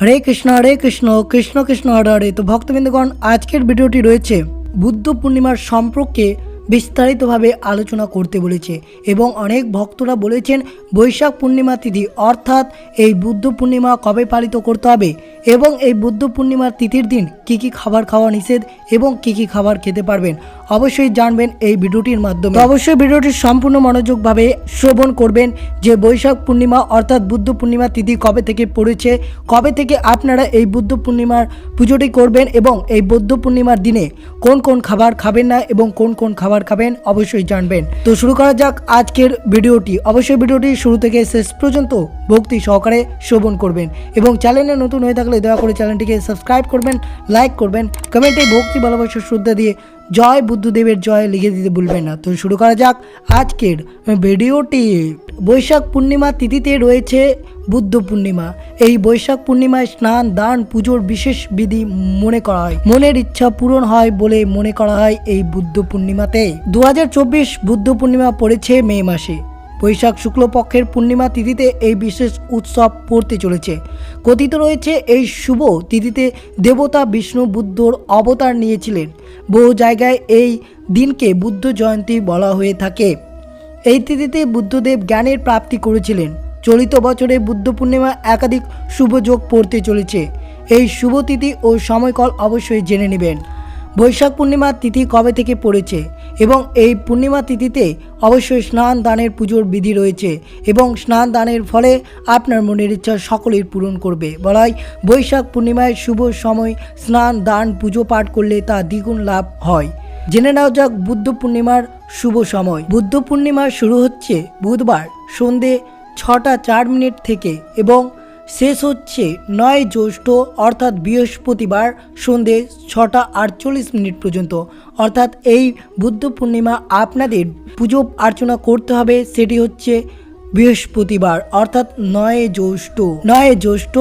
হরে কৃষ্ণ হরে কৃষ্ণ কৃষ্ণ কৃষ্ণ, হরে হরে। তো ভক্তবৃন্দগণ, আজকের ভিডিওটি রয়েছে বুদ্ধ পূর্ণিমার সম্পর্কে বিস্তারিতভাবে আলোচনা করতে বলেছে এবং অনেক ভক্তরা বলেছেন বৈশাখ পূর্ণিমা তিথি, অর্থাৎ এই বুদ্ধ পূর্ণিমা কবে পালিত করতে হবে এবং এই বুদ্ধ পূর্ণিমার তিথির দিন কি কি খাবার খাওয়া নিষেধ এবং কি কি খাবার খেতে পারবেন। অবশ্যই জানবেন এই ভিডিওটির মাধ্যমে। অবশ্যই ভিডিওটি সম্পূর্ণ মনোযোগভাবে শ্রবণ করবেন যে বৈশাখ পূর্ণিমা অর্থাৎ বুদ্ধ পূর্ণিমা তিথি কবে থেকে পড়েছে, কবে থেকে আপনারা এই বুদ্ধ পূর্ণিমার পুজোটি করবেন এবং এই বুদ্ধ পূর্ণিমার দিনে কোন কোন খাবার খাবেন না এবং কোন কোন খাবার খাবেন অবশ্যই জানবেন। তো শুরু করা যাক আজকের ভিডিওটি। অবশ্যই ভিডিওটি শুরু থেকে শেষ পর্যন্ত ভক্তি সহকারে শ্রবণ করবেন এবং চ্যানেলে নতুন হয়ে থাকলে দয়া করে চ্যানেলটিকে সাবস্ক্রাইব করবেন, লাইক করবেন, কমেন্টে ভক্তি ভালোবাসা শ্রদ্ধা দিয়ে জয় বুদ্ধদেবের জয় লিখে দিতে ভুলবেন না। তো শুরু করা যাক আজকের ভিডিওটি বৈশাখ পূর্ণিমা তিথিতে রয়েছে বুদ্ধ পূর্ণিমা। এই বৈশাখ পূর্ণিমায় স্নান, দান, পুজোর বিশেষ বিধি মনে করা হয়। মনের ইচ্ছা পূরণ হয় বলে মনে করা হয় এই বুদ্ধ পূর্ণিমাতে। দু হাজার চব্বিশ বুদ্ধ পূর্ণিমা পড়েছে মে মাসে। বৈশাখ শুক্লপক্ষের পূর্ণিমা তিথিতে এই বিশেষ উৎসব পড়তে চলেছে। কথিত রয়েছে, এই শুভ তিথিতে দেবতা, বিষ্ণু, বুদ্ধর অবতার নিয়েছিলেন। বহু জায়গায় এই দিনকে বুদ্ধ জয়ন্তী বলা হয়ে থাকে। এই তিথিতে বুদ্ধদেব জ্ঞানের প্রাপ্তি করেছিলেন। চলিত বছরে বুদ্ধ পূর্ণিমা একাধিক শুভ যোগ পড়তে চলেছে। এই শুভ তিথি ও সময়কাল অবশ্যই জেনে নেবেন। বৈশাখ পূর্ণিমার তিথি কবে থেকে পড়েছে এবং এই পূর্ণিমা তিথিতে অবশ্যই স্নান দানের পুজোর বিধি রয়েছে এবং স্নান দানের ফলে আপনার মনের ইচ্ছা সকলের পূরণ করবে। বলা হয় বৈশাখ পূর্ণিমায় শুভ সময় স্নান দান পুজো পাঠ করলে তা দ্বিগুণ লাভ হয়। জেনে নেওয়া যাক বুদ্ধ পূর্ণিমার শুভ সময়। বুদ্ধ পূর্ণিমা শুরু হচ্ছে বুধবার সন্ধে ছটা চার মিনিট থেকে এবং শেষ হচ্ছে নয় জ্যৈষ্ঠ, অর্থাৎ বৃহস্পতিবার সন্ধে ছটা আটচল্লিশ মিনিট পর্যন্ত। অর্থাৎ এই বুদ্ধ পূর্ণিমা আপনাদের পুজো অর্চনা করতে হবে, সেটি হচ্ছে বৃহস্পতিবার, অর্থাৎ নয় জ্যৈষ্ঠ। নয় জ্যৈষ্ঠ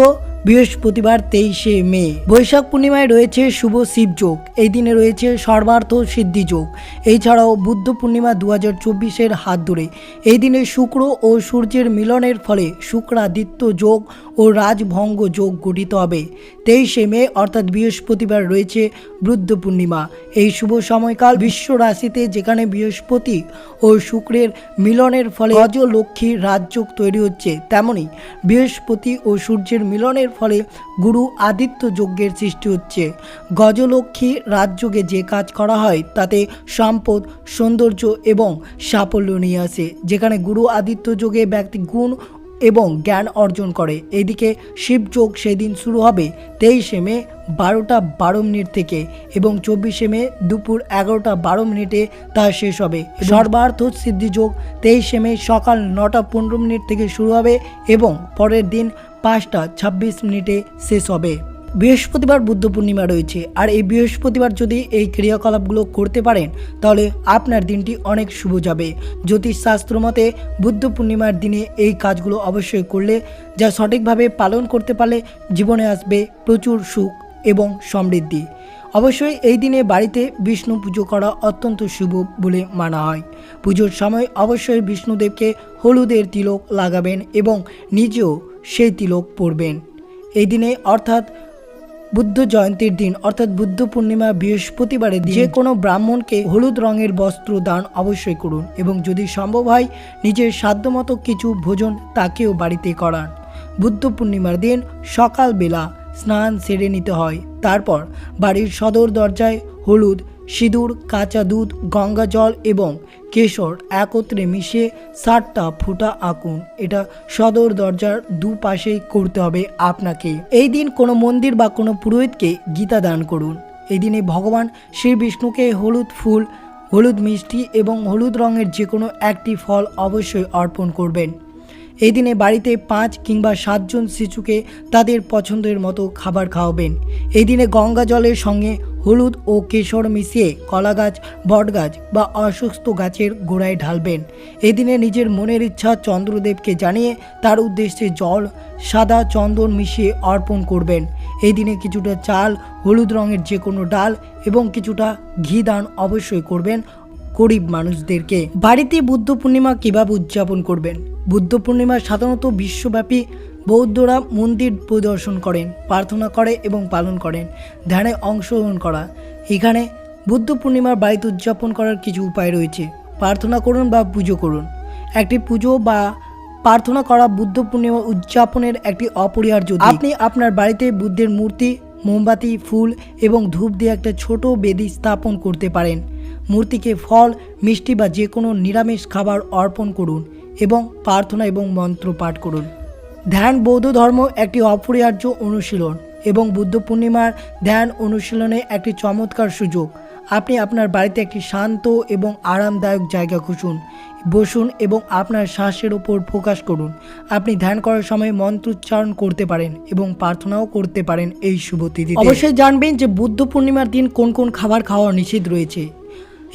বৃহস্পতিবার তেইশে মে। বৈশাখ পূর্ণিমায় রয়েছে শুভ শিব যোগ। এই দিনে রয়েছে সর্বার্থ সিদ্ধি যোগ। এছাড়াও বুদ্ধ পূর্ণিমা দু হাজার চব্বিশের হাত ধরে। এই দিনে শুক্র ও সূর্যের মিলনের ফলে শুক্রাদিত্য যোগ ও রাজভঙ্গ যোগ গঠিত হবে। তেইশে মে, অর্থাৎ বৃহস্পতিবার রয়েছে বুদ্ধ পূর্ণিমা। এই শুভ সময়কাল বিশ্ব রাশিতে যেখানে বৃহস্পতি ও শুক্রের মিলনের ফলে গজলক্ষ্মী রাজযোগ তৈরি হচ্ছে, তেমনি বৃহস্পতি ও সূর্যের মিলনের ফলে গুরু আদিত্য যজ্ঞের সৃষ্টি হচ্ছে। গজলক্ষ্মী রাজযোগে যে কাজ করা হয়, তাতে সম্পদ, সৌন্দর্য এবং সাফল্য নিয়ে আসে। যেখানে গুরু আদিত্য যোগে ব্যক্তি গুণ এবং জ্ঞান অর্জন করে। এদিকে শিবযোগ সেদিন শুরু হবে তেইশে মে বারোটা বারো মিনিট থেকে এবং চব্বিশে মে দুপুর এগারোটা বারো মিনিটে তা শেষ হবে। সর্বার্থ সিদ্ধিযোগ তেইশে মে সকাল নটা পনেরো মিনিট থেকে শুরু হবে এবং পরের দিন পাঁচটা ছাব্বিশ মিনিটে শেষ হবে। বৃহস্পতিবার বুদ্ধ পূর্ণিমা রয়েছে। আর এই বৃহস্পতিবার যদি এই ক্রিয়াকলাপগুলো করতে পারেন, তাহলে আপনার দিনটি অনেক শুভ যাবে। জ্যোতিষশাস্ত্র মতে, বুদ্ধ পূর্ণিমার দিনে এই কাজগুলো অবশ্যই করলে, যা সঠিকভাবে পালন করতে পারলে জীবনে আসবে প্রচুর সুখ এবং সমৃদ্ধি। অবশ্যই এই দিনে বাড়িতে বিষ্ণু পুজো করা অত্যন্ত শুভ বলে মানা হয়। পুজোর সময় অবশ্যই বিষ্ণুদেবকে হলুদের তিলক লাগাবেন এবং নিজেও সেই তিলক পরবেন। এই দিনে অর্থাৎ বুদ্ধ জয়ন্তীর দিন, অর্থাৎ বুদ্ধ পূর্ণিমা বৃহস্পতিবারে যে কোনো ব্রাহ্মণকে হলুদ রঙের বস্ত্র দান অবশ্যই করুন এবং যদি সম্ভব হয় নিজের সাধ্যমতো কিছু ভোজন তাকেও বাড়িতে করান। বুদ্ধ পূর্ণিমার দিন সকালবেলা স্নান সেরে নিতে হয়। তারপর বাড়ির সদর দরজায় হলুদ সিঁদুর, কাঁচা দুধ, গঙ্গা জল এবং কেশর একত্রে মিশিয়ে ষাটটা ফুটা আঁকুন। এটা সদর দরজার দুপাশেই করতে হবে আপনাকে। এই দিন কোনো মন্দির বা কোনো পুরোহিতকে গীতা দান করুন। এই দিনে ভগবান শ্রী বিষ্ণুকে হলুদ ফুল, হলুদ মিষ্টি এবং হলুদ রঙের যে কোনো একটি ফল অবশ্যই অর্পণ করবেন। এই দিনে বাড়িতে পাঁচ কিংবা সাতজন শিশুকে তাদের পছন্দের মতো খাবার খাওয়াবেন। এই দিনে গঙ্গা জলের সঙ্গে হলুদ ও কেশর মিশিয়ে কলা গাছ বট গাছ বা অসুস্থ গাছের গোড়ায় ঢালবেন। এই দিনে নিজের মনের ইচ্ছা চন্দ্রদেবকে জানিয়ে তার উদ্দেশ্যে জল, সাদা চন্দন মিশিয়ে অর্পণ করবেন। এই দিনে কিছুটা চাল, হলুদ রঙের যে কোনো ডাল এবং কিছুটা ঘি দান অবশ্যই করবেন গরিব মানুষদেরকে। বাড়িতে বুদ্ধ পূর্ণিমা কীভাবে উদযাপন করবেন? বুদ্ধ পূর্ণিমা সাধারণত বিশ্বব্যাপী বৌদ্ধরা মন্দির পরিদর্শন করেন, প্রার্থনা করে এবং পালন করেন, ধ্যানে অংশগ্রহণ করা। এখানে বুদ্ধ পূর্ণিমার বাড়িতে উদযাপন করার কিছু উপায় রয়েছে। প্রার্থনা করুন বা পুজো করুন। একটি পুজো বা প্রার্থনা করা বুদ্ধ পূর্ণিমা উদযাপনের একটি অপরিহার্য। আপনি আপনার বাড়িতে বুদ্ধের মূর্তি, মোমবাতি, ফুল এবং ধূপ দিয়ে একটা ছোট বেদি স্থাপন করতে পারেন। মূর্তিকে ফল, মিষ্টি বা যে কোনো নিরামিষ খাবার অর্পণ করুন। এবং প্রার্থনা এবং মন্ত্র পাঠ করুন। ধ্যান, বৌদ্ধ ধর্ম একটি অপরিহার্য অনুশীলন এবং বুদ্ধ পূর্ণিমার ধ্যান অনুশীলনে একটি চমৎকার সুযোগ। আপনি আপনার বাড়িতে একটি শান্ত এবং আরামদায়ক জায়গা খুঁজুন। বসুন এবং আপনার শ্বাসের ওপর ফোকাস করুন। আপনি ধ্যান করার সময় মন্ত্রোচ্চারণ করতে পারেন এবং প্রার্থনাও করতে পারেন এই শুভ তিথিতে। অবশ্যই জানবেন যে বুদ্ধ পূর্ণিমার দিন কোন কোন খাবার খাওয়া নিষিদ্ধ রয়েছে।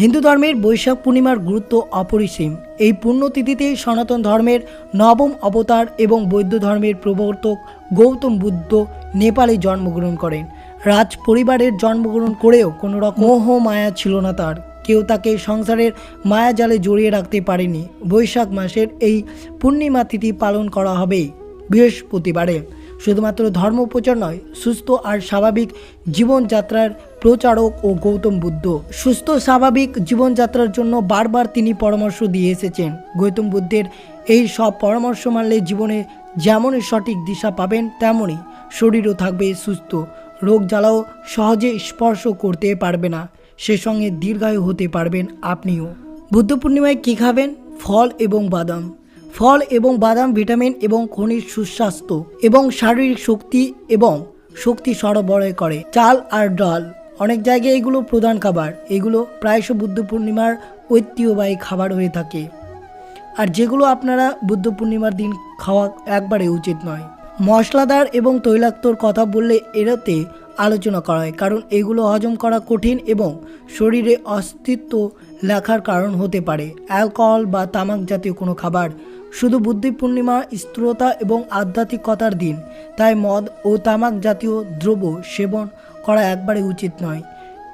হিন্দু ধর্মের বৈশাখ পূর্ণিমার গুরুত্ব অপরিসীম। এই পুণ্যতিথিতে সনাতন ধর্মের নবম অবতার এবং বৌদ্ধ ধর্মের প্রবর্তক গৌতম বুদ্ধ নেপালে জন্মগ্রহণ করেন। রাজ পরিবারের জন্মগ্রহণ করেও কোনো রকম মোহ, মায়া ছিল না তার। কেউ তাকে সংসারের মায়াজালে জড়িয়ে রাখতে পারেনি। বৈশাখ মাসের এই পূর্ণিমা তিথি পালন করা হবে বৃহস্পতিবারে। শুধুমাত্র ধর্ম প্রচার নয়, সুস্থ আর স্বাভাবিক জীবনযাত্রার প্রচারক ও গৌতম বুদ্ধ। সুস্থ, স্বাভাবিক জীবনযাত্রার জন্য বারবার তিনি পরামর্শ দিয়ে এসেছেন। গৌতম বুদ্ধের এই সব পরামর্শ মানলে জীবনে যেমন সঠিক দিশা পাবেন, তেমনই শরীরও থাকবে সুস্থ। রোগ জ্বালাও সহজে স্পর্শ করতে পারবে না। সে সঙ্গে দীর্ঘায়ু হতে পারবেন আপনিও। বুদ্ধ পূর্ণিমায় কী খাবেন? ফল এবং বাদাম। ফল এবং বাদাম, ভিটামিন এবং খনিজ সুস্বাস্থ্য এবং শারীরিক শক্তি এবং শক্তি সরবরাহ করে। চাল আর ডাল, অনেক জায়গায় এগুলো প্রধান খাবার। এগুলো প্রায়শ বুদ্ধ পূর্ণিমার ঐতিহ্যবাহী খাবার হয়ে থাকে। আর যেগুলো আপনারা বুদ্ধ পূর্ণিমার দিন খাওয়া একবারে উচিত নয়। মশলাদার এবং তৈলাক্তর কথা বললে এরাতে আলোচনা করা হয়, কারণ এগুলো হজম করা কঠিন এবং শরীরে অস্তিত্ব লেখার কারণ হতে পারে। অ্যালকোহল বা তামাক জাতীয় কোনো খাবার। শুধু বুদ্ধি পূর্ণিমা, স্থূলতা এবং আধ্যাত্মিকতার দিন। তাই মদ ও তামাক জাতীয় দ্রব্য সেবন করা একবারে উচিত নয়।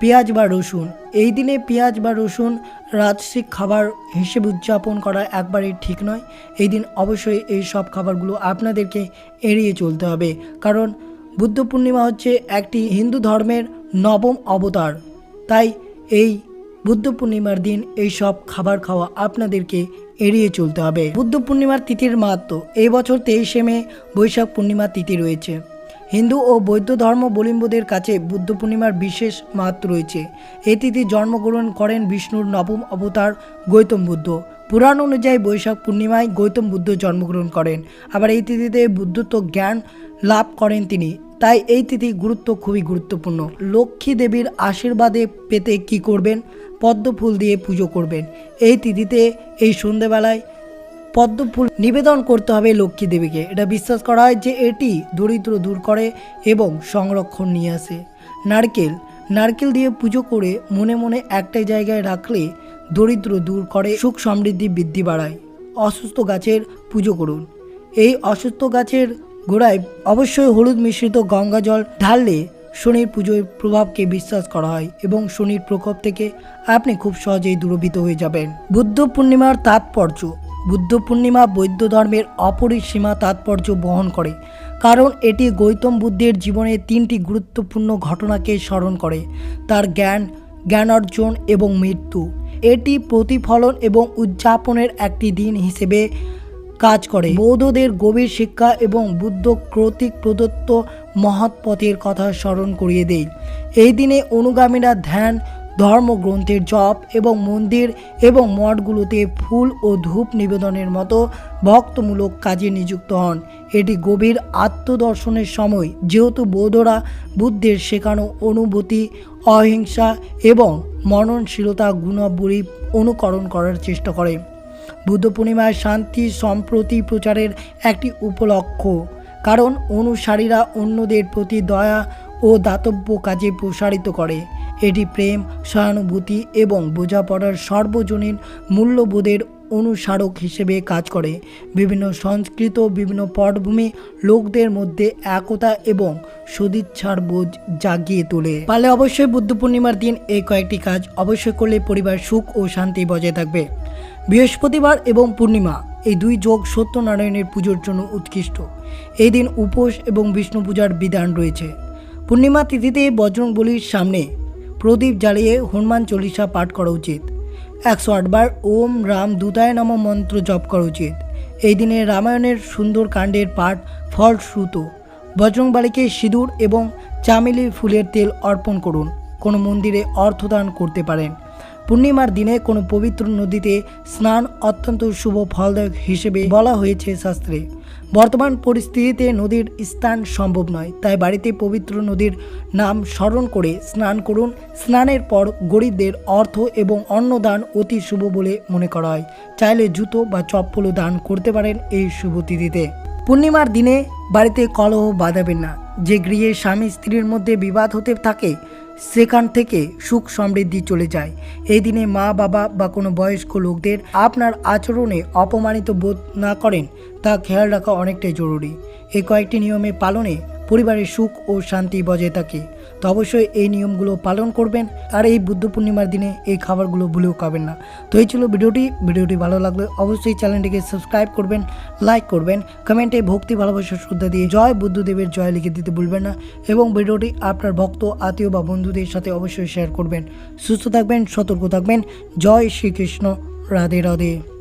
পেঁয়াজ বা রসুন। এই দিনে পেঁয়াজ বা রসুন রাজসিক খাবার হিসেবে উদযাপন করা একবারেই ঠিক নয়। এই দিন অবশ্যই এই সব খাবারগুলো আপনাদেরকে এড়িয়ে চলতে হবে। কারণ বুদ্ধ পূর্ণিমা হচ্ছে একটি হিন্দু ধর্মের নবম অবতার। তাই এই বুদ্ধ পূর্ণিমার দিন এই সব খাবার খাওয়া আপনাদেরকে এড়িয়ে চলতে হবে। বুদ্ধ পূর্ণিমার তিথির মাহাত্ম, এই বছর তেইশে মে বৈশাখ পূর্ণিমার তিথি রয়েছে। হিন্দু ও বৌদ্ধ ধর্ম বলিম্বদের কাছে বুদ্ধ পূর্ণিমার বিশেষ মাহাত্ম রয়েছে। এই তিথি জন্মগ্রহণ করেন বিষ্ণুর নবম অবতার গৌতম বুদ্ধ। পুরাণ অনুযায়ী বৈশাখ পূর্ণিমায় গৌতম বুদ্ধ জন্মগ্রহণ করেন। আবার এই তিথিতে বুদ্ধত্ব জ্ঞান লাভ করেন তিনি। তাই এই তিথি গুরুত্ব খুবই গুরুত্বপূর্ণ। লক্ষ্মী দেবীর আশীর্বাদে পেতে কি করবেন? পদ্ম ফুল দিয়ে পুজো করবেন। এই তিথিতে, এই সন্ধেবেলায় পদ্ম ফুল নিবেদন করতে হবে লক্ষ্মী দেবীকে। এটা বিশ্বাস করা হয় যে এটি দরিদ্র দূর করে এবং সংরক্ষণ নিয়ে আসে। নারকেল নারকেল দিয়ে পুজো করে মনে মনে একটাই জায়গায় রাখলে দরিদ্র দূর করে, সুখ সমৃদ্ধি বৃদ্ধি বাড়ায়। অসুস্থ গাছের পুজো করুন। এই অসুস্থ গাছের গোড়ায় অবশ্যই হলুদ মিশ্রিত গঙ্গা জল ঢাললে শনির পুজোর প্রভাবকে বিশ্বাস করা হয় এবং শনির প্রকোপ থেকে আপনি খুব সহজেই দূরভীত হয়ে যাবেন। বুদ্ধ পূর্ণিমার তাৎপর্য। বুদ্ধ পূর্ণিমা বৌদ্ধ ধর্মের অপরিসীমা তাৎপর্য বহন করে, কারণ এটি গৌতম বুদ্ধের জীবনে তিনটি গুরুত্বপূর্ণ ঘটনাকে স্মরণ করে, তার জ্ঞান জ্ঞান অর্জন এবং মৃত্যু। এটি প্রতিফলন এবং উদযাপনের একটি দিন হিসেবে কাজ করে। বৌদ্ধদের গভীর শিক্ষা এবং বুদ্ধ কর্তৃক প্রদত্ত মহৎ পথের কথা স্মরণ করিয়ে দেয় এই দিনে অনুগামীরা ধ্যান, ধর্মগ্রন্থের জপ এবং মন্দির এবং মঠগুলোতে ফুল ও ধূপ নিবেদনের মতো ভক্তমূলক কাজে নিযুক্ত হন। এটি গভীর আত্মদর্শনের সময়, যেহেতু বৌদ্ধরা বুদ্ধের শেখানো অনুভূতি, অহিংসা এবং মননশীলতা গুণাবলী অনুকরণ করার চেষ্টা করে। বুদ্ধ পূর্ণিমায় শান্তি সম্প্রতি প্রচারের একটি উপলক্ষ। কারণ অনুসারীরা অন্যদের প্রতি দয়া ও দাতব্য কাজে প্রসারিত করে। এটি প্রেম, সহানুভূতি এবং বোঝাপড়ার সর্বজনীন মূল্যবোধের অনুসারক হিসেবে কাজ করে। বিভিন্ন সংস্কৃত, বিভিন্ন পটভূমি লোকদের মধ্যে একতা এবং সদিচ্ছার বোধ জাগিয়ে তোলে। পারলে অবশ্যই বুদ্ধ পূর্ণিমার দিন এই কয়েকটি কাজ অবশ্যই করলে পরিবার সুখ ও শান্তি বজায় থাকবে। বৃহস্পতিবার এবং পূর্ণিমা, এই দুই যোগ সত্যনারায়ণের পুজোর জন্য উৎকৃষ্ট। এই দিন উপোস এবং বিষ্ণু পূজার বিধান রয়েছে। পূর্ণিমা তিথিতে বজরং সামনে প্রদীপ জ্বালিয়ে হনুমান চল্লিশা পাঠ করা উচিত। একশো আটবার ওম রাম দূতায় নম মন্ত্র জপ করা উচিত। এই দিনে রামায়ণের সুন্দর কাণ্ডের পাঠ ফলশ্রুত। বজরংবালিকে সিঁদুর এবং চামেলি ফুলের তেল অর্পণ করুন। কোনো মন্দিরে অর্থদান করতে পারেন। পূর্ণিমার দিনে কোনো পবিত্র নদীতে স্নান অত্যন্ত শুভ ফলদায়ক হিসেবে বলা হয়েছে শাস্ত্রে। বর্তমান পরিস্থিতিতে নদীর স্থান সম্ভব নয়, তাই বাড়িতে পবিত্র নদীর নাম স্মরণ করে স্নান করুন। স্নানের পর গরিবদের অর্থ এবং অন্নদান অতি শুভ বলে মনে করা হয়। চাইলে জুতো বা চপ্পলও দান করতে পারেন এই শুভ তিথিতে। পূর্ণিমার দিনে বাড়িতে কলহ বাঁধাবেন না। যে গৃহে স্বামী স্ত্রীর মধ্যে বিবাদ হতে থাকে সেখান থেকে সুখ সমৃদ্ধি চলে যায়। এই দিনে মা, বাবা বা কোনো বয়স্ক লোকদের আপনার আচরণে অপমানিত বোধ না করেন, তা খেয়াল রাখা অনেকটাই জরুরি। এই কয়েকটি নিয়মে পালনে পরিবারের সুখ ও শান্তি বজায় থাকে। তো অবশ্যই এই নিয়মগুলো পালন করবেন আর এই বুদ্ধ পূর্ণিমার দিনে এই খাবারগুলো ভুলেও খাবেন না। তো এই ছিল ভিডিওটি। ভিডিওটি ভালো লাগলে অবশ্যই চ্যানেলটিকে সাবস্ক্রাইব করবেন, লাইক করবেন, কমেন্টে ভক্তি, ভালোবাসা, শ্রদ্ধা দিয়ে জয় বুদ্ধদেবের জয় লিখে দিতে ভুলবেন না এবং ভিডিওটি আপনার ভক্ত, আত্মীয় বা বন্ধুদের সাথে অবশ্যই শেয়ার করবেন। সুস্থ থাকবেন, সতর্ক থাকবেন। জয় শ্রীকৃষ্ণ। রাধে রাধে।